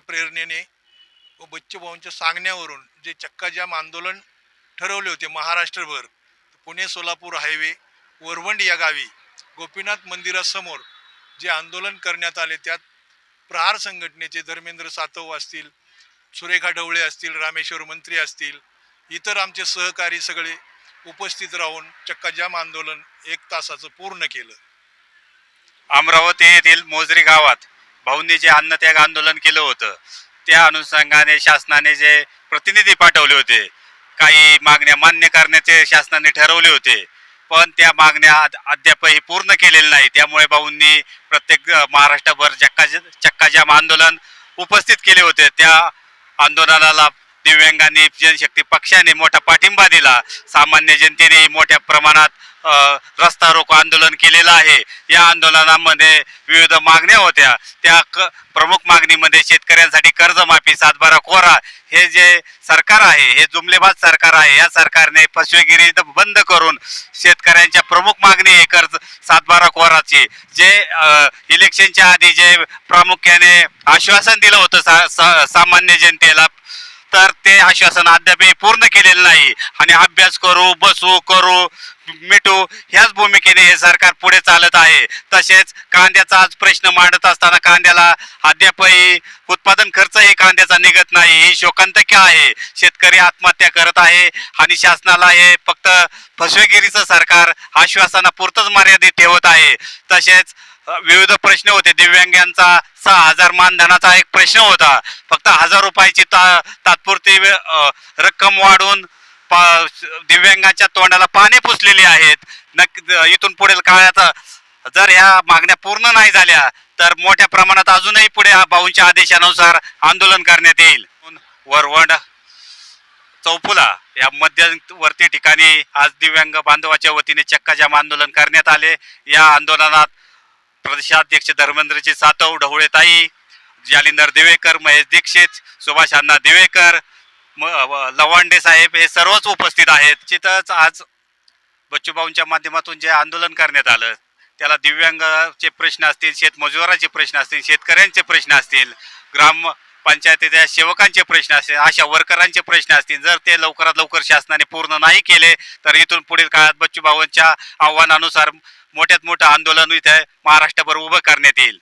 प्रेरणेने व बच्चूभाऊंच्या सांगण्यावरून जे चक्काजाम आंदोलन ठरवले होते महाराष्ट्रभर पुणे सोलापूर हायवे वरवंड या गावी गोपीनाथ मंदिरासमोर जे आंदोलन करण्यात आले त्यात प्रहार संघटनेचे धर्मेंद्र सातव असतील सुरेखा ढवळे असतील रामेश्वर मंत्री असतील इतर आमचे सहकारी सगळे उपस्थित राहून चक्काजाम आंदोलन एक तासाचं पूर्ण केलं. अमरावती येथील मोजरी गावात भाऊंनी जे अन्नत्याग आंदोलन केलं होतं त्या अनुषंगाने शासनाने जे प्रतिनिधी पाठवले होते काही मागण्या मान्य करण्याचे शासनाने ठरवले होते पण त्या मागण्या अद्यापही पूर्ण केलेल्या नाही त्यामुळे भाऊंनी प्रत्येक महाराष्ट्रभर चक्का चक्काजाम आंदोलन उपस्थित केले होते. त्या आंदोलनाला दिव्यांगांनी जनशक्ती पक्षाने मोठा पाठिंबा दिला. सामान्य जनतेने मोठ्या प्रमाणात रस्ता रोको आंदोलन केलेलं आहे. या आंदोलनामध्ये विविध मागण्या होत्या. त्या क प्रमुख मागणीमध्ये शेतकऱ्यांसाठी कर्जमाफी सातबारा कोरा हे जे सरकार आहे हे जुमलेबाज सरकार आहे या सरकारने फसवेगिरी बंद करून शेतकऱ्यांच्या प्रमुख मागणी आहे कर्ज सातबारा कोराची जे इलेक्शनच्या आधी जे प्रामुख्याने आश्वासन दिलं होतं सा, सा, सामान्य जनतेला तर ते आश्वासन अद्यापही पूर्ण केलेलं नाही. आणि अभ्यास करू बसू करू मिटू ह्याच भूमिकेने हे सरकार पुढे चालत आहे. तसेच कांद्याचा आज प्रश्न मांडत असताना कांद्याला अद्यापही उत्पादन खर्चही कांद्याचा निघत नाही. ही शोकांतक्य आहे. शेतकरी आत्महत्या करत आहे आणि शासनाला हे फक्त फसवेगिरीचं सरकार आश्वासनापुरतच मर्यादित ठेवत आहे. तसेच विविध प्रश्न होते. दिव्यांगांचा सहा हजार मानधनाचा एक प्रश्न होता. फक्त हजार रुपयाची ता तात्पुरती रक्कम वाढून दिव्यांगाच्या तोंडाला पाने पुसलेली आहेत. नक्की इथून पुढील काळात जर ह्या मागण्या पूर्ण नाही झाल्या तर मोठ्या प्रमाणात अजूनही पुढे भाऊंच्या आदेशानुसार आंदोलन करण्यात येईल. वरवंड चौफुला या मध्यवर्ती ठिकाणी आज दिव्यांग बांधवाच्या वतीने चक्काजाम आंदोलन करण्यात आले. या आंदोलनात प्रदेशाध्यक्ष धर्मेंद्रजी सातव ढवळेताई जालिंदर देवेकर महेश दीक्षित सुभाष अण्णा दिवेकर लवांडे साहेब हे सर्वच उपस्थित आहेत. तिथंच आज बच्चूभाऊंच्या माध्यमातून जे आंदोलन करण्यात आलं त्याला दिव्यांगाचे प्रश्न असतील शेतमजुराचे प्रश्न असतील शेतकऱ्यांचे प्रश्न असतील ग्राम पंचायतीच्या सेवकांचे प्रश्न असतील अशा वर्करांचे प्रश्न असतील. जर ते लवकरात लवकर शासनाने पूर्ण नाही केले तर इथून पुढील काळात बच्चूभाऊंच्या आव्हानानुसार मोठ्यात मोठं आंदोलन इथे महाराष्ट्रभर उभं करण्यात येईल.